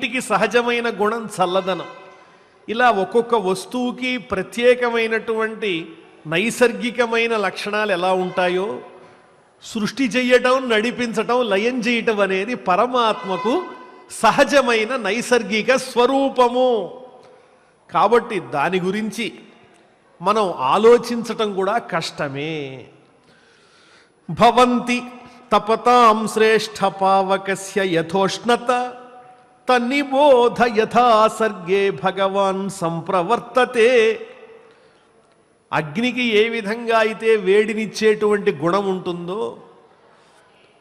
నీటికి సహజమైన గుణం చల్లదనం. ఇలా ఒక్కొక్క వస్తువుకి ప్రత్యేకమైనటువంటి నైసర్గికమైన లక్షణాలు ఎలా ఉంటాయో సృష్టి చెయ్యటం నడిపించటం లయం చేయటం అనేది పరమాత్మకు సహజమైన నైసర్గిక స్వరూపము. కాబట్టి దాని గురించి మనం ఆలోచించటం కూడా కష్టమే. భవంతి తపతాం శ్రేష్ఠ పావకస్య యథోష్ణత. తన్నిబోధ యథా సర్గే భగవాన్ సంప్రవర్తతే. అగ్నికి ఏ విధంగా అయితే వేడినిచ్చేటువంటి గుణం ఉంటుందో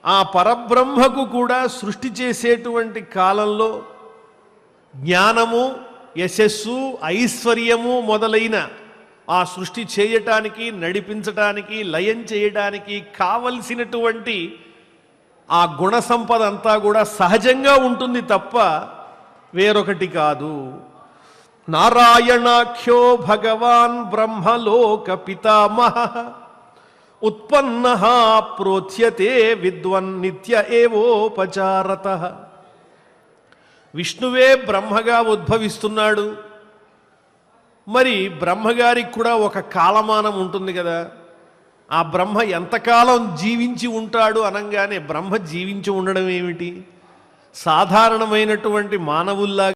ఆ పరబ్రహ్మకు కూడా సృష్టి చేసేటువంటి కాలంలో జ్ఞానము యశస్సు ఐశ్వర్యము మొదలైన ఆ సృష్టి చేయటానికి నడిపించటానికి లయం చేయడానికి కావలసినటువంటి ఆ గుణ సంపద అంతా కూడా సహజంగా ఉంటుంది తప్ప వేరొకటి కాదు. నారాయణాఖ్యో భగవాన్ బ్రహ్మలోక పితామహ. ఉత్పన్న ప్రోచ్యతే విద్వన్ నిత్య ఏవోపచారత. విష్ణువే బ్రహ్మగా ఉద్భవిస్తున్నాడు. మరి బ్రహ్మగారికి కూడా ఒక కాలమానం ఉంటుంది కదా. ఆ బ్రహ్మ ఎంతకాలం జీవించి ఉంటాడు అనగానే బ్రహ్మ జీవించి ఉండడం ఏమిటి? సాధారణమైనటువంటి మానవుల్లాగా